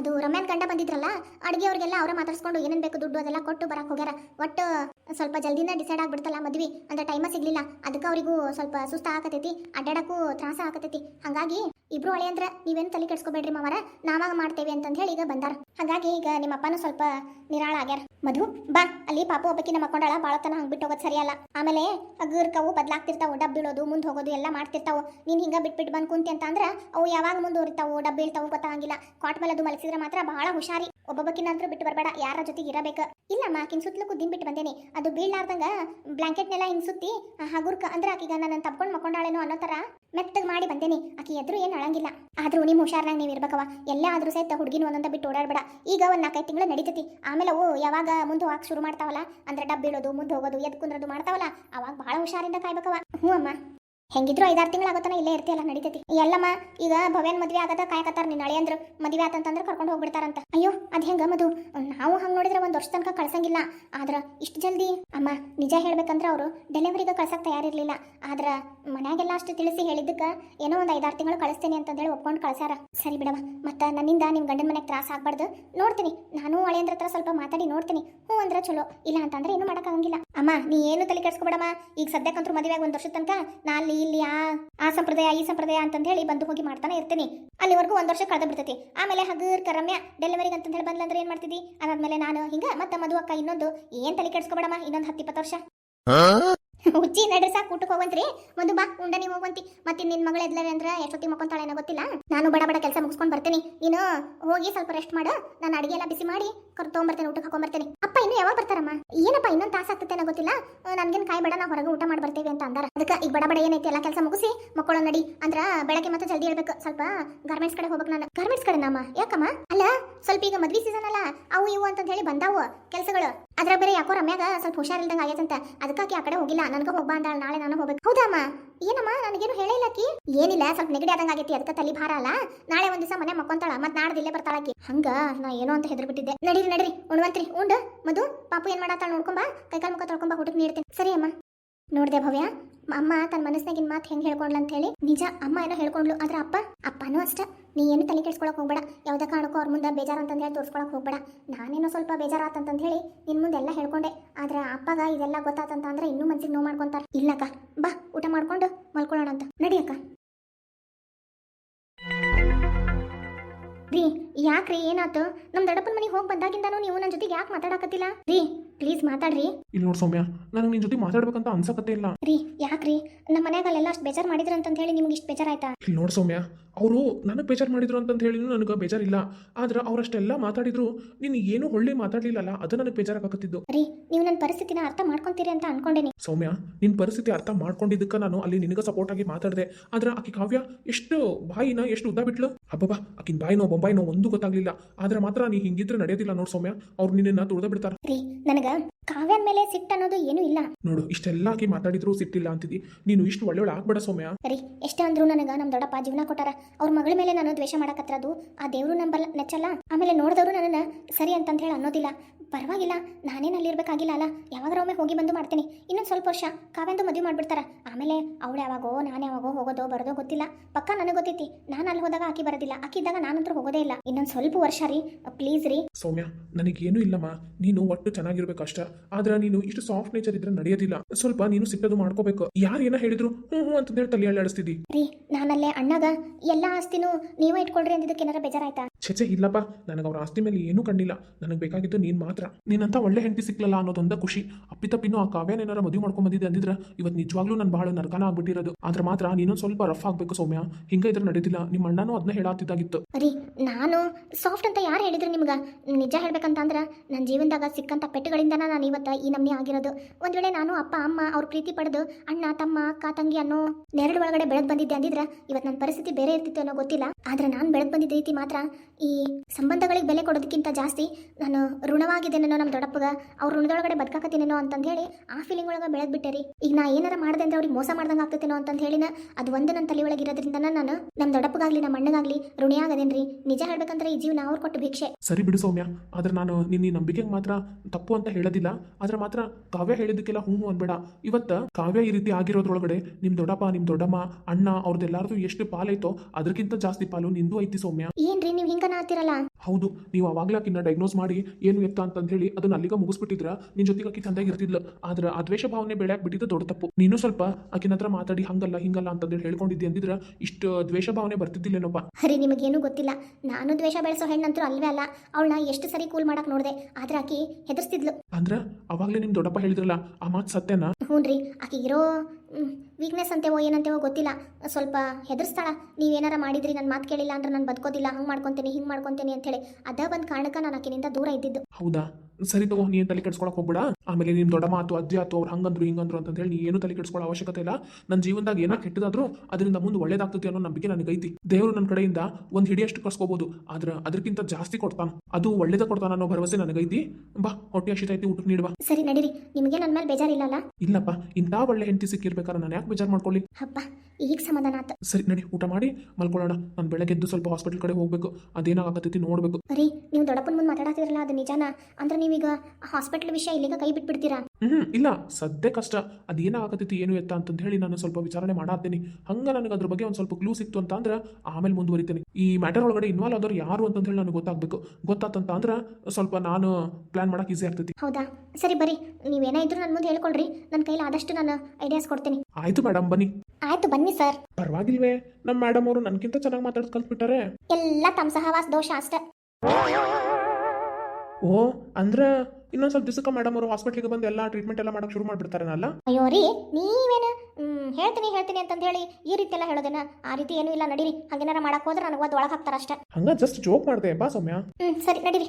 ಅದು ರಮ್ಯಾನ್ ಗಂಡ ಬಂದಿದ್ರಲ್ಲ ಅಡಿಗೆ ಅವ್ರಿಗೆಲ್ಲ ಅವ್ರ ಮಾತಾಡ್ಸ್ಕೊಂಡು ಏನೇನ್ ಬೇಕು ದುಡ್ಡು ಅದೆಲ್ಲ ಕೊಟ್ಟು ಬರಕ್ ಹೋಗ್ಯಾರ. ಒಟ್ಟು ಸ್ವಲ್ಪ ಜಲ್ದಿನ ಡಿಸೈಡ್ ಆಗ್ಬಿಡ್ತಲ್ಲ ಮದ್ವಿ, ಅಂದ್ರೆ ಟೈಮ ಸಿಗ್ಲಿಲ್ಲ. ಅದಕ್ಕೆ ಅವರಿಗೂ ಸ್ವಲ್ಪ ಸುಸ್ತ ಆಗತೈತಿ ಅಡ್ಡಾಡಕ್ಕೂ ತ್ರಾಸ ಆಗತೈತಿ. ಹಂಗಾಗಿ ಇಬ್ರು ಹಳೆ ಅಂದ್ರೆ ನೀವೇನು ತಲೆ ಕೆಡ್ಸ್ಕೊಬೇಡ್ರಿ ಮಾವರ? ನಾವಾಗ ಮಾಡ್ತೇವೆ ಅಂತಂದು ಹೇಳಿ ಈಗ ಬಂದಾರ. ಹಾಗಾಗಿ ಈಗ ನಿಮ್ಮ ಅಪ್ಪನೂ ಸ್ವಲ್ಪ ನಿರಾಳ ಆಗ್ಯಾರ. ಮಧು, ಬಾ, ಅಲ್ಲಿ ಪಾಪು ಒಬ್ಬಕಿನ ಅಕೊಂಡಾಳ ಬಾಳತನ ಹಂಗ್ ಬಿಟ್ಟು ಹೋಗೋದು ಸರಿಯಲ್ಲ ಆಮೇಲೆ ಅಗರ್ಕವು ಬದ್ಲಾಗ್ತಿರ್ತಾವು ಡಬ್ ಬೀಳೋದು ಮುಂದೆ ಹೋಗೋದು ಎಲ್ಲ ಮಾಡ್ತಿರ್ತಾವು. ನೀನು ಹಿಂಗ ಬಿಟ್ಬಿಟ್ಟು ಬಂದು ಕುಂತಿ ಅಂತ ಅಂದ್ರ ಅವು ಯಾವಾಗ ಮುಂದುವರಿತಾವು ಡಬ್ ಬೀಳ್ತಾವು ಗೊತ್ತಾಗಂಗಿಲ್ಲ. ಕಾಟ್ ಮೇಲೆ ಅದು ಮಲಗಿಸಿದ್ರೆ ಮಾತ್ರ ಬಹಳ ಹುಷಾರಿ. ಒಬ್ಬೊಬ್ಬಕಿನ ಅಂತೂ ಬಿಟ್ಟು ಬರಬೇಡ, ಯಾರ ಜೊತೆಗೆ ಇರಬೇಕು. ಇಲ್ಲಮ್ಮ, ಆಕಿನ ಸುತ್ತಲೂ ಕುದ್ದಿನ್ ಬಿಟ್ಟು ಬಂದೇನಿ. ಅದು ಬೀಳ್ಲಾರ್ದಂಗ ಬ್ಲಾಂಕೆಟ್ನೆಲ್ಲ ಹಿಂಗ್ ಸುತ್ತಿ ಹಗುರ್ಕ ಅಂದ್ರೆ ಆಕಿಗ ನನ್ನ ತಪ್ಕೊಂಡು ಮಕ್ಕೊಂಡಾಳೇನೋ ಅನ್ನೋ ತರ ಮೆತ್ತಗೆ ಮಾಡಿ ಬಂದೇನಿ. ಆಕೆ ಎದ್ರು ಏನು ಅಳಂಗಿಲ್ಲ. ಆದ್ರೂ ನಿಮ್ಮ ಹುಷಾರ್ನಾಗ ನೀವು ಇರ್ಬೇಕವ ಎಲ್ಲ ಆದ್ರೂ ಸಹಿತ ಹುಡುಗಿನ ಒಂದೊಂದ ಬಿಟ್ಟು ಓಡಾಡ್ಬೇಡ. ಈಗ ಒಂದು ನಾಲ್ಕೈದು ತಿಂಗಳು ನಡೀತೈತಿ. ಆಮೇಲೆ ಓ, ಯಾವಾಗ ಮುಂದೆ ಹೋಗಕ್ಕೆ ಶುರು ಮಾಡ್ತಾವಲ್ಲ? ಅಂದ್ರೆ ಡಬ್ಬ ಮುಂದೆ ಹೋಗೋದು, ಎದ್ ಕುಂದ್ರದು ಮಾಡ್ತಾವಲ್ಲ? ಅವಾಗ ಭಾಳ ಹುಷಾರಿಂದ ಕಾಯ್ಬೇಕವ ಹ್ಞೂ ಅಮ್ಮ. ಹೆಂಗಿದ್ರು ಐದಾರು ತಿಂಗಳು ಆಗತ್ತಾನ ಇಲ್ಲೇ ಇರ್ತಿಯಲ್ಲ ನಡೀತೈತಿ. ಎಲ್ಲಮ್ಮ, ಈಗ ಭವ್ಯನ್ ಮದ್ವೆ ಆಗದ ಕಾಯಕತ್ತಾರ ನಿನ್ನ ಅಳೆಯಂದ್ರು. ಮದ್ವೆ ಆತಂತಂದ್ರೆ ಕರ್ಕೊಂಡು ಹೋಗ್ಬಿಡ್ತಾರಂತ. ಅಯ್ಯೋ, ಅದ್ ಹೆಂಗ ಮದು ನಾವು ಹಂಗೆ ನೋಡಿದ್ರೆ ಒಂದು ವರ್ಷ ತನಕ ಕಳ್ಸಂಗಿಲ್ಲ. ಆದ್ರ ಇಷ್ಟು ಜಲ್ದಿ? ಅಮ್ಮ, ನಿಜ ಹೇಳ್ಬೇಕಂದ್ರೆ ಅವರು ಡೆಲಿವರಿಗೆ ಕಳ್ಸಕ್ ತಯಾರಿರ್ಲಿಲ್ಲ. ಆದ್ರ ಮನ್ಯಾಗೆಲ್ಲ ಅಷ್ಟು ತಿಳಿಸಿ ಹೇಳಿದ್ದಕ್ಕ ಏನೋ ಒಂದು ಐದಾರು ತಿಂಗಳು ಕಳಿಸ್ತೇನೆ ಅಂತಂದೇಳಿ ಒಪ್ಕೊಂಡು ಕಳ್ಸಾರ ಸರಿ ಬಿಡವ ಮತ್ತೆ ನನ್ನಿಂದ ನಿಮ್ಮ ಗಂಡನ ಮನೆಗೆ ತ್ರಾಸ ಆಗ್ಬಾರ್ದು. ನೋಡ್ತೀನಿ. ನಾನು ಹಳೆಯಂದ್ರ ಹತ್ರ ಸ್ವಲ್ಪ ಮಾತಾಡಿ ನೋಡ್ತೀನಿ. ಹ್ಞೂ ಅಂದ್ರೆ ಚಲೋ. ಇಲ್ಲ ಅಂತಂದ್ರೆ ಏನು ಮಾಡೋಕ್ಕಾಗಂಗಿಲ್ಲ ಅಮ್ಮ, ನೀ ಏನು ತಲೆ ಕೆಡ್ಸ್ಕೊಬೇಡಮ್ಮ. ಈಗ ಸದ್ಯಕ್ಕಂತೂ ಮದುವೆಯಾಗಿ ಒಂದು ವರ್ಷದ ತನಕ ನಾ ಅಲ್ಲಿ ಇಲ್ಲಿ ಆ ಸಂಪ್ರದಾಯ, ಈ ಸಂಪ್ರದಾಯ ಅಂತಂದು ಹೇಳಿ ಬಂದು ಹೋಗಿ ಮಾಡ್ತಾನೆ ಇರ್ತೀನಿ. ಅಲ್ಲಿವರೆಗೂ ಒಂದು ವರ್ಷ ಕಳೆದ ಬಿಡ್ತೈತಿ. ಆಮೇಲೆ ಹಗರ್ ಕರಮ್ಯ, ಡೆಲಿವರಿಗೆ ಅಂತಂದು ಹೇಳಿ ಬಂದ್ಲಂದ್ರೆ ಏನು ಮಾಡ್ತಿದ್ದಿ? ಅದಾದ್ಮೇಲೆ ನಾನು, ಹಿಂಗ ಮತ್ತೆ ಮದುವಕ್ಕ ಇನ್ನೊಂದು, ಏನು ತಲೆ ಕೆಡ್ಸ್ಕೊಬೇಡಮ್ಮ, ಇನ್ನೊಂದು ಹತ್ತು ಇಪ್ಪತ್ತು ವರ್ಷ ಹುಚ್ಚಿ ನಡ್ರಿ ಸಾಕು, ಊಟಕ್ಕೆ ಹೋಗಂತ್ರಿ ಒಂದು ಬಾ, ಉಂಡ ನೀವು ಹೋಗಂತಿ ಮತ್ತೆ ನಿನ್ನ ಮಗಳ ಎದ್ಲವೆ ಅಂದ್ರೆ ಎಷ್ಟೊತ್ತಿ ಮಕ್ಕೊಂತಾಳೆ ಏನೋ ಗೊತ್ತಿಲ್ಲ. ನಾನು ಬಡ ಬಡ ಕೆಲಸ ಮುಗಿಸ್ಕೊಂಡು ಬರ್ತೀನಿ. ನೀನು ಹೋಗಿ ಸ್ವಲ್ಪ ರೆಸ್ಟ್ ಮಾಡು. ನಾನು ಅಡಿಗೆ ಎಲ್ಲ ಬಿಸಿ ಮಾಡಿ ಕರ್ ತೊಗೊಂಬರ್ತೇನೆ ಊಟಕ್ಕೆ ಹಾಕೊಂಬರ್ತೇನೆ. ಅಪ್ಪ, ಇನ್ನು ಯಾವಾಗ ಬರ್ತಾರಮ್ಮ? ಏನಪ್ಪ, ಇನ್ನೊಂದು ತಾಸು ಆಗ್ತೈತೆ ಗೊತ್ತಿಲ್ಲ. ನನ್ಗೇನು ಕಾಯಿ ಬೇಡ ನಾವು ಹೊರಗೆ ಊಟ ಮಾಡಿ ಬರ್ತೇವೆ ಅಂತ ಅಂದಾರ. ಅದಕ್ಕೆ ಈಗ ಬಡ ಬಡ ಏನೈತಿ, ಎಲ್ಲ ಕೆಲಸ ಮುಗಿಸಿ ಮಕ್ಕಳು ನಡಿ. ಅಂದ್ರ ಬೆಳಗ್ಗೆ ಮತ್ತೆ ಜಲ್ದಿ ಹೇಳ್ಬೇಕು. ಸ್ವಲ್ಪ ಗಾರ್ಮೆಂಟ್ಸ್ ಕಡೆ ಹೋಗ್ಬೇಕು ನಾನು. ಗಾರ್ಮೆಂಟ್ಸ್ ಕಡೆ ನಮ್ಮ ಯಾಕಮ್ಮ? ಅಲ್ಲ, ಸ್ವಲ್ಪ ಈಗ ಮದ್ವೆ ಸೀಸನ್ ಅಲ್ಲ. ಅವು ಇವು ಅಂತ ಹೇಳಿ ಬಂದಾವು ಕೆಲಸಗಳು. ಅದ್ರ ಬೇರೆ ಯಾಕೋ ರಮ್ಯಾಗ ಸ್ವಲ್ಪ ಹುಷಾರಿಲ್ದಂಗ ಆಗೈತಂತ ಅದಕ್ಕಾಕಿ ಆ ಕಡೆ ಹೋಗಿಲ್ಲ. ನನಗೆ ಹೋಗ್ಬಾ ಅಂದಾಳ, ನಾಳೆ ನಾನು ಹೋಗ್ಬೇಕು. ಹೌದಮ್ಮ? ಏನಮ್ಮ? ನನಗೇನು ಹೇಳಿಲ್ಲ ಆಕಿ ಏನಿಲ್ಲ, ಸ್ವಲ್ಪ ನೆಗಡಿ ಆದಂಗ ಆಗೈತಿ. ಅದಕ್ಕೆ ತಲಿ ಭಾರ ಅಲ್ಲ. ನಾಳೆ ಒಂದ್ ದಿವಸ ಮನೆ ಮಕ್ಕೊಂತಾಳ. ಮತ್ ನಾಡ್ದು ಇಲ್ಲೇ ಬರ್ತಾಳಾಕಿ ಹಂಗ ನಾ ಏನೋ ಅಂತ ಹೆದರ್ ಬಿಟ್ಟಿದ್ದೆ ನಡೀರಿ ನಡೀರಿ. ಉಣ್ವಂತ್ರಿ. ಉಂಡು. ಮದು ಪಾಪು ಏನ್ ಮಾಡತ್ತಾಳ ನೋಡ್ಕೊಂಬಾ ಕೈಕಾಲ್ ಮುಖ ತೊಳ್ಕೊಂಬಾ ಊಟಕ್ಕೆ ನೀಡ್ತೀನಿ ಸರಿ ಅಮ್ಮ ನೋಡ್ದೆ ಭವ್ಯ. ಅಮ್ಮ ತನ್ನ ಮನಸ್ನಾಗಿನ ಮಾತು ಹೆಂಗೆ ಹೇಳ್ಕೊಂಡ್ಲ ಅಂತ ಹೇಳಿ ನಿಜ, ಅಮ್ಮ ಏನೋ ಹೇಳ್ಕೊಂಡ್ಲು, ಆದ್ರೆ ಅಪ್ಪ, ಅಪ್ಪನೂ ಅಷ್ಟೇ. ನೀ ಏನು ತಲೆ ಕೆಡ್ಸ್ಕೊಳಕ್ ಹೋಗ್ಬೇಡ. ಯಾವುದೇ ಕಾರಣಕ್ಕೂ ಅವ್ರ ಮುಂದೆ ಬೇಜಾರು ಅಂತಂದು ಹೇಳಿ ತೋರ್ಸ್ಕೊಳಕ್ ಹೋಗ್ಬೇಡ. ನಾನೇನೋ ಸ್ವಲ್ಪ ಬೇಜಾರಾತಂತಂದು ಹೇಳಿ ನಿನ್ನ ಮುಂದೆ ಎಲ್ಲ ಹೇಳ್ಕೊಂಡೆ. ಆದ್ರೆ ಅಪ್ಪಗ ಇದೆಲ್ಲ ಗೊತ್ತಾತಂತ ಅಂದ್ರೆ ಇನ್ನೂ ಮನ್ಸಿಗೆ ನೋವು ಮಾಡ್ಕೊಂತಾರ. ಇಲ್ಲಕ್ಕ, ಬಾ, ಊಟ ಮಾಡ್ಕೊಂಡು ಮಲ್ಕೊಳ್ಳೋಣ ಅಂತ. ನಡಿಯಕ್ಕ ರೀ, ಯಾಕ್ರಿ ಏನಾತು? ನಮ್ ದೊಡ್ಡಪ್ಪನ ಮನೆಗೆ ಹೋಗಿ ಬಂದಾಗಿಂದಾನು ನೀವು ನನ್ನ ಜೊತೆಗೆ ಯಾಕೆ ಮಾತಾಡಕತ್ತಿಲ್ಲ? ರೀ ಪ್ಲೀಸ್ ಮಾತಾಡ್ರಿ. ಇಲ್ಲಿ ನೋಡ್ ಸೌಮ್ಯ ನನಗೆ ನಿನ್ ಜೊತೆ ಮಾತಾಡ್ಬೇಕಂತ ಅನ್ಸಕತ್ತೆ ಇಲ್ಲ. ರೀ ಯಾಕ್ರಿ? ನಮ್ಮ ಮನ್ಯಾಗ ಅಲ್ಲೆಲ್ಲ ಅಷ್ಟು ಬೇಜಾರು ಮಾಡಿದ್ರ ಅಂತ ಹೇಳಿ ನಿಮ್ಗೆ ಇಷ್ಟು ಬೇಜಾರಾಯ್ತಾ ಇಲ್ಲಿ ನೋಡ್ ಸೌಮ್ಯ ಅವರು ನನಗೆ ಬೇಜಾರ್ ಮಾಡಿದ್ರು ಅಂತ ಹೇಳಿ ನನಗೆ ಬೇಜಾರಿಲ್ಲ. ಆದ್ರೆ ಅವರಷ್ಟೆಲ್ಲ ಮಾತಾಡಿದ್ರು ನೀನು ಏನು ಒಳ್ಳೆ ಮಾತಾಡ್ಲಿಲ್ಲಲ್ಲ ಅದು ನನಗೆ ಬೇಜಾರಾಗತ್ತಿದ್ದು ರೀ ನೀವು ನನ್ನ ಪರಿಸ್ಥಿತಿನ ಅರ್ಥ ಮಾಡ್ಕೊಂತೀರಿ ಅಂತ ಅನ್ಕೊಂಡೇನಿ ಸೌಮ್ಯ ನಿನ್ನ ಪರಿಸ್ಥಿತಿ ಅರ್ಥ ಮಾಡ್ಕೊಂಡಿದ್ದಕ್ಕೆ ನಾನು ಅಲ್ಲಿ ನಿನಗ ಸಪೋರ್ಟ್ ಆಗಿ ಮಾತಾಡಿದೆ. ಆದ್ರೆ ಆಕಿ ಕಾವ್ಯ ಎಷ್ಟು ಬಾಯಿನ ಎಷ್ಟು ಉದ್ದ ಬಿಟ್ಲು? ಹಬ್ಬಬ್ಬ ಆಕಿನ ಬಾಯಿನೋ ಬೊಂಬಾಯಿನೋ ಒಂದು ಗೊತ್ತಾಗ್ಲಿಲ್ಲ. ಆದ್ರೆ ಮಾತ್ರ ನೀ ಹಿಂಗಿದ್ರೆ ನಡೆಯೋದಿಲ್ಲ ನೋಡ್ ಸೌಮ್ಯ ಅವ್ರು ನಿನ್ನ ತುಳಿದ ಬಿಡ್ತಾರ. ರೀ ನನಗ ಕಾವ್ಯನ್ ಮೇಲೆ ಸಿಟ್ಟು ಅನ್ನೋದು ಏನು ಇಲ್ಲ. ನೋಡು ಇಷ್ಟೆಲ್ಲ ಆಕಿ ಮಾತಾಡಿದ್ರು ಸಿಟ್ಟಿಲ್ಲ ಅಂತಿದ್ದಿ. ನೀನು ಇಷ್ಟು ಒಳ್ಳೆಯವಳು ಆಗ್ಬೇಡ ಸೌಮ್ಯ. ರೀ ಎಷ್ಟೇ ಅಂದ್ರು ನನಗ ನಮ್ಮ ದೊಡ್ಡಪ್ಪ ಜೀವನ ಕೊಟ್ಟಾರ. ಅವ್ರ ಮಗಳ ಮೇಲೆ ನಾನು ದ್ವೇಷ ಮಾಡಕತ್ರದು ಆ ದೇವ್ರು ನಂಬಲ್ಲ ನೆಚ್ಚಲ್ಲ. ಆಮೇಲೆ ನೋಡಿದವರು ನನ್ನನ್ನ ಸರಿ ಅಂತಂತ ಹೇಳಿ ಅನ್ನೋದಿಲ್ಲ. ಪರವಾಗಿಲ್ಲ ನಾನೇನು ಅಲ್ಲಿರ್ಬೇಕಾಗಿಲ್ಲ ಅಲ್ಲ. ಯಾವಾಗ ಒಮ್ಮೆ ಹೋಗಿ ಬಂದು ಮಾಡ್ತೀನಿ. ಇನ್ನೊಂದು ಸ್ವಲ್ಪ ವರ್ಷ ಕಾವ್ಯಂದು ಮದುವೆ ಮಾಡ್ಬಿಡ್ತಾರ. ಆಮೇಲೆ ಅವಳು ಯಾವಾಗೋ ನಾನು ಯಾವಾಗೋ ಹೋಗೋದೋ ಬರೋದೋ ಗೊತ್ತಿಲ್ಲ. ಪಕ್ಕ ನನಗೆ ಗೊತ್ತೈತಿ ನಾನು ಅಲ್ಲಿ ಹೋದಾಗ ಆಕಿ ಬರೋದಿಲ್ಲ. ಆಕಿ ಇದ್ದಾಗ ನಾನಂತೂ ಹೋಗೋದೇ ಇಲ್ಲ. ಇನ್ನೊಂದು ಸ್ವಲ್ಪ ವರ್ಷ ರೀ ಪ್ಲೀಸ್ ರೀ. ಸೌಮ್ಯ ನನಗೇನು ಇಲ್ಲಮ್ಮ. ನೀನು ಒಟ್ಟು ಚೆನ್ನಾಗಿರ್ಬೇಕು. ಅಷ್ಟ ಆದ್ರೆ ನೀನು ಇಷ್ಟು ಸಾಫ್ಟ್ ನೇಚರ್ ಇದ್ರೆ ನಡೆಯೋದಿಲ್ಲ. ಸ್ವಲ್ಪ ನೀನು ಸಿಟ್ಟದು ಮಾಡ್ಕೋಬೇಕು. ಯಾರು ಏನ ಹೇಳಿದ್ರು ಹ್ಞೂ ಹ್ಞೂ ಅಂತ ಹೇಳಿ ತಲೆ ಅಳ್ಳಾಡಿಸ್ತಿದ್ದಿ ರೀ, ನಾನಲ್ಲೇ ಅಣ್ಣಗ ಎಲ್ಲಾ ಆಸ್ತಿನೂ ನೀವೇ ಇಟ್ಕೊಳ್ರಿ ಅಂದಿದ್ದಕ್ಕೆ ಏನಾರ ಬೇಜಾರಾಯ್ತಾ? ಛೆಚೆ ಇಲ್ಲಪ್ಪ, ನನಗೆ ಅವ್ರ ಆಸ್ತಿ ಮೇಲೆ ಏನೂ ಕಂಡಿಲ್ಲ ನನಗೆ ಬೇಕಾಗಿದ್ದು ನೀನು ಮಾತ್ರ. ನೀನಂತ ಒಳ್ಳೆ ಹೆಂಡತಿ ಸಿಕ್ಲಲ್ಲ ಅನ್ನೋದೊಂದ ಖುಷಿ. ಅಪ್ಪಿತಪ್ಪಿನೂ ಆ ಕಾವ್ಯನೇನಾರ ಮದುವೆ ಮಾಡ್ಕೊಂಡ್ ಬಂದಿದ್ದೆ ಅಂದಿದ್ರೆ ಇವತ್ತು ನಿಜವಾಗ್ಲೂ ನಾನು ಬಹಳ ನರಕನ ಆಗ್ಬಿಟ್ಟಿರೋದು. ಆದ್ರೆ ಮಾತ್ರ ನೀನೊಂದು ಸ್ವಲ್ಪ ರಫ್ ಆಗಬೇಕು ಸೌಮ್ಯ. ಹಿಂಗೆ ಇದ್ರೆ ನಡೀತಿಲ್ಲ. ನಿಮ್ಮ ಅಣ್ಣನೂ ಅದನ್ನ ಹೇಳಾತಿದ್ದಾಗಿತ್ತು. ರೀ, ನಾನು ಸಾಫ್ಟ್ ಅಂತ ಯಾರು ಹೇಳಿದ್ರು ನಿಮ್ಗೆ? ನಿಜ ಹೇಳ್ಬೇಕಂತಂದ್ರೆ ನನ್ನ ಜೀವನದಾಗ ಸಿಕ್ಕಂಥ ಪೆಟ್ಟುಗಳಿಂದನ ನಾನು ಇವತ್ತು ಈ ನಮ್ಮನೆ ಆಗಿರೋದು. ಒಂದು ವೇಳೆ ನಾನು ಅಪ್ಪ, ಅಮ್ಮ, ಅವ್ರ ಪ್ರೀತಿ ಪಡೆದು ಅಣ್ಣ, ತಮ್ಮ, ಅಕ್ಕ, ತಂಗಿ ಅನ್ನೋ ನೆರಳು ಒಳಗಡೆ ಬೆಳೆದು ಬಂದಿದ್ದೆ ಅಂದಿದ್ರೆ ಇವತ್ತು ನನ್ನ ಪರಿಸ್ಥಿತಿ ಬೇರೆ ಇರ್ತಿತ್ತು ಅನ್ನೋ ಗೊತ್ತಿಲ್ಲ. ಆದ್ರೆ ನಾನು ಬೆಳೆದು ಬಂದಿದ್ದ ರೀತಿ ಮಾತ್ರ ಈ ಸಂಬಂಧಗಳಿಗೆ ಬೆಲೆ ಕೊಡೋದಕ್ಕಿಂತ ಜಾಸ್ತಿ ನಾನು ಋಣವಾಗಿದ್ದೇನೋ ನಮ್ಮ ದೊಡ್ಡಪ್ಪಗ, ಅವ್ರ ಋಣದೊಳಗಡೆ ಬದುಕಾಕತ್ತೀನೇನೋ ಅಂತಂದು ಹೇಳಿ ಆ ಫೀಲಿಂಗ್ ಒಳಗೆ ಬೆಳೆದ್ಬಿಟ್ಟೆ ರೀ ಈಗ ನಾ ಏನಾರ ಮಾಡಿದೆ ಅಂದ್ರೆ ಅವ್ರಿಗೆ ಮೋಸ ಮಾಡ್ದಂಗೆ ಆಗ್ತೈತೇನೋ ಅಂತಂದು ಹೇಳಿನ, ಅದು ಒಂದು ನನ್ನ ತಲೆ ಒಳಗೆ ಇರೋದ್ರಿಂದ ನಾನು ನಮ್ಮ ದೊಡ್ಡಪ್ಪಗಾಗ್ಲಿ ನಮ್ಮ ಅಣ್ಣಗಾಗ್ಲಿ ಋಣಿಯಾಗದೇನ್ರಿ ನಿಜ ಹೇಳ್ಬೇಕಂದ್ರೆ ಈ ಜೀವನ ಅವ್ರು ಕೊಟ್ಟು ಭಿಕ್ಷೆ. ಸರಿ ಬಿಡು ಸೌಮ್ಯ, ಆದ್ರೆ ನಾನು ನಿನ್ನ ನಂಬಿಕೆಗೆ ಮಾತ್ರ ತಪ್ಪು ಅಂತ ಹೇಳೋದಿಲ್ಲ. ಆದ್ರೆ ಮಾತ್ರ ಕಾವ್ಯ ಹೇಳಿದಕ್ಕೆಲ್ಲ ಹ್ಞೂ ಅನ್ಬೇಡ. ಇವತ್ತ ಕಾವ್ಯ ಈ ರೀತಿ ಆಗಿರೋದ್ರೊಳಗಡೆ ನಿಮ್ಮ ದೊಡ್ಡಪ್ಪ ನಿಮ್ಮ ದೊಡ್ಡಮ್ಮ, ಅಣ್ಣ ಅವ್ರದ್ದೆಲ್ಲಾರ್ದು ಎಷ್ಟು ಪಾಲೈತೋ ಅದಕ್ಕಿಂತ ಜಾಸ್ತಿ ಪಾಲು ನಿಂದು ಐತಿ ಸೌಮ್ಯ. ನೀವು ಹಿಂಗನ ಆತಿರಲ್ಲ ಹೌದು ನೀವು ಅವಾಗ್ಲೇ ಆಕಿನ ಡಯಾಗ್ನೋಸ್ ಮಾಡಿ ಏನು ಎತ್ತ ಅಂತಂದು ಹೇಳಿ ಅದನ್ನ ಅಲ್ಲಿಗೆ ಮುಗಿಸ್ಬಿಟ್ಟಿದ್ರ ನಿನ್ ಜೊತೆಗೆ ಆಕಿ ತಂದಾಗ ಇರ್ತಿದ್ಲು. ಆದ್ರೆ ಆ ದ್ವೇಷ ಭಾವನೆ ಬೆಳೆಯಾಕ್ ಬಿಟ್ಟಿದ್ದು ದೊಡ್ಡ ತಪ್ಪು. ನೀನು ಸ್ವಲ್ಪ ಆಕಿನ ಹತ್ರ ಮಾತಾಡಿ ಹಂಗಲ್ಲ ಹಿಂಗಲ್ಲ ಅಂತಂದೇಳಿ ಹೇಳ್ಕೊಂಡಿದ್ದೆ ಅಂದಿದ್ರ ಇಷ್ಟು ದ್ವೇಷ ಭಾವನೆ ಬರ್ತಿದ್ದಿಲ್ಲೇನಪ್ಪ ಹರಿ ನಿಮಗೇನು ಗೊತ್ತಿಲ್ಲ. ನಾನು ದ್ವೇಷ ಬೆಳೆಸೋ ಹೆಣ್ಣಂತೂ ಅಲ್ವೇ ಅಲ್ಲ. ಅವಳನ್ನ ಎಷ್ಟು ಸರಿ ಕೂಲ್ ಮಾಡಕ್ ನೋಡಿದೆ. ಆದ್ರೆ ಆಕಿ ಹೆದರ್ಸ್ತಿದ್ಲು. ಅಂದ್ರ ಅವಾಗ್ಲೇ ನಿಮ್ ದೊಡ್ಡಪ್ಪ ಹೇಳಿದ್ರಲ್ಲ ಆ ಮಾತು ಸತ್ಯನಾ? ಹ್ಞೂನ್ರಿ ಆಕಿ ಇರೋ ವೀಕ್ನೆಸ್ ಅಂತೇವೋ ಏನಂತೇವೋ ಗೊತ್ತಿಲ್ಲ. ಸ್ವಲ್ಪ ಹೆದರ್ಸ್ತಾಳ. ನೀವೇನಾರ ಮಾಡಿದ್ರಿ ನನ್ನ ಮಾತು ಕೇಳಿಲ್ಲ ಅಂದ್ರೆ ನಾನು ಬದುಕೋದಿಲ್ಲ. ಹಂಗೆ ಮಾಡ್ಕೊತೀನಿ, ಹಿಂಗೆ ಮಾಡ್ಕೊತೀನಿ ಅಂತೇಳಿ ಅದ ಒಂದು ಕಾರಣಕ್ಕೆ ನಾನು ಆಕಿನಿಂದ ದೂರ ಇದ್ದಿದ್ದು. ಹೌದಾ? ಸರಿ ತಗೋ ನೀನು ತಲೆ ಕೆಡ್ಸ್ಕೊಳಕ್ ಹೋಗ್ಬಿಡ. ಆಮೇಲೆ ನಿಮ್ ದೊಡ್ಡ ಮಾತು ಅಜ್ಜಿ ಆತು ಅವ್ರು ಹಂಗಂದ್ರು ಹಿಂಗಂದ್ರು ಅಂತ ಹೇಳಿ ನೀ ಏನು ತಲೆ ಕೆಡ್ಸ್ಕೊಳ್ಳೋ ಅವಶ್ಯಕತೆ ಇಲ್ಲ. ನನ್ನ ಜೀವನದಾಗ ಏನೋ ಕೆಟ್ಟದಾದ್ರೂ ಅದರಿಂದ ಮುಂದೆ ಒಳ್ಳೇದಾಗ್ತೈತಿ ಅನ್ನೋ ನಂಬಿಕೆ ನನಗೈತಿ ದೇವರು ನನ್ನ ಕಡೆಯಿಂದ ಒಂದು ಹಿಡಿಯಷ್ಟು ಕರ್ಸ್ಕೋಬಹುದು ಆದ್ರೆ ಅದಕ್ಕಿಂತ ಜಾಸ್ತಿ ಕೊಡ್ತಾನ. ಅದು ಒಳ್ಳೇದ ಕೊಡ್ತಾನ ಅನ್ನೋ ಭರವಸೆ ನನಗೈತಿ ಬಾ ಹೊಟ್ಟೆ ಐತಿ ಊಟಕ್ಕೆ ನೀಡುವ ಸರಿ ನಡೀರಿ. ನಿಮಗೆ ನನ್ನ ಮೇಲೆ ಬೇಜಾರಿಲ್ಲಲ್ಲ? ಇಲ್ಲಪ್ಪ ಇಂಥ ಒಳ್ಳೆ ಹೆಂಡತಿ ಸಿಕ್ಕಿರ್ಬೇಕಾದ್ರೆ ನಾನು ಯಾಕೆ ಬೇಜಾರು ಮಾಡ್ಕೊಳ್ಳಿ? ಹಬ್ಬ ಈಗ ಸಮಾಧಾನ ಆತ. ಸರಿ ನಡಿ ಊಟ ಮಾಡಿ ಮಲ್ಕೊಳ್ಳೋಣ. ನಾನು ಬೆಳಗ್ಗೆ ಎದ್ದು ಸ್ವಲ್ಪ ಹಾಸ್ಪಿಟಲ್ ಕಡೆ ಹೋಗ್ಬೇಕು. ಅದೇನಾಗತ್ತೈತಿ ನೋಡ್ಬೇಕು. ಬರೀ ನೀವು ದೊಡ್ಡಪ್ಪನ ಮುಂದೆ ಮಾತಾಡತ್ತಿರಲ್ಲ ಅದು ನಿಜಾನ? ಅಂದ್ರೆ ನೀವೀಗ ಹಾಸ್ಪಿಟಲ್ ವಿಷಯ ಇಲ್ಲಿಗ ಕೈ ಬಿಟ್ಬಿಡ್ತೀರಾ? ಹ್ಮ್ ಇಲ್ಲ ಸದ್ಯ ಕಷ್ಟ. ಅದೇನಾಗತ್ತೈತಿ ಏನು ಎತ್ತ ಅಂತ ಹೇಳಿ ನಾನು ಸ್ವಲ್ಪ ವಿಚಾರಣೆ ಮಾಡಾತೀನಿ ಹಂಗ ನನಗೆ ಅದ್ರ ಬಗ್ಗೆ ಒಂದ್ ಸ್ವಲ್ಪ ಕ್ಲೂ ಸಿಕ್ತು ಅಂತ ಅಂದ್ರೆ ಆಮೇಲೆ ಮುಂದುವರಿತೇನೆ. ಈ ಮ್ಯಾಟರ್ ಒಳಗಡೆ ಇನ್ವಾಲ್ವ್ ಆದವ್ರು ಯಾರು ಅಂತ ಹೇಳಿ ನನಗೆ ಗೊತ್ತಾಗಬೇಕು. ಗೊತ್ತಾತಂತ ಅಂದ್ರೆ ಸ್ವಲ್ಪ ನಾನು ಪ್ಲಾನ್ ಮಾಡಕ್ ಈಸಿ ಆಗ್ತೈತಿ. ಹೌದಾ? ಸರಿ ಬರಿ. ನೀವೇನೇ ಇದ್ರು ನನ್ನ ಮುಂದೆ ಹೇಳ್ಕೊಳ್ರಿ. ನನ್ನ ಕೈಲಿ ಆದಷ್ಟು ನಾನು ಐಡಿಯಾಸ್ ಕೊಡ್ತೀನಿ. ಆಯ್ತು ಮೇಡಮ್ ಬನ್ನಿ. ಆಯ್ತು ಬನ್ನಿ ಸರ್ ಪರವಾಗಿಲ್ವೇ ನಮ್ಮ ಮೇಡಮ್ ಅವರು ನನ್ಕಿಂತ ಚೆನ್ನಾಗಿ ಮಾತಾಡೋದು ಕಲ್ತ್ಬಿಟ್ಟಾರೆ. ಎಲ್ಲ ತಮ್ಮ ಸಹವಾಸ ದೋಷ ಅಷ್ಟೇ. ಓ ಅಂದ್ರೆ ಇನ್ನೊಂದು ಸ್ವಲ್ಪ ದಿವಸಕ್ಕೆ ಮೇಡಮ್ ಅವರು ಹಾಸ್ಪಿಟ್ಲಿಗೆ ಬಂದು ಎಲ್ಲ ಟ್ರೀಟ್ಮೆಂಟ್ ಎಲ್ಲ ಮಾಡೋಕೆ ಶುರು ಮಾಡಿಬಿಡ್ತಾರೇನಲ್ಲ ಅಯ್ಯೋ ರೀ ನೀವೇನು ಹೇಳ್ತೀನಿ ಹೇಳ್ತೀನಿ ಅಂತಂದು ಹೇಳಿ ಈ ರೀತಿ ಎಲ್ಲ ಹೇಳೋದೇನ ಆ ರೀತಿ ಏನೂ ಇಲ್ಲ ನಡೀರಿ. ಹಂಗೇನಾರ ಮಾಡಕ್ ಹೋದ್ರೆ ನನಗೆ ಒಂದು ಒಳಗೆ ಹಾಕ್ತಾರ ಅಷ್ಟೇ ಹಂಗ ಜಸ್ಟ್ ಜೋಕ್ ಮಾಡಿದೆ ಬಾ ಸೌಮ್ಯ. ಹ್ಞೂ ಸರಿ ನಡೀರಿ.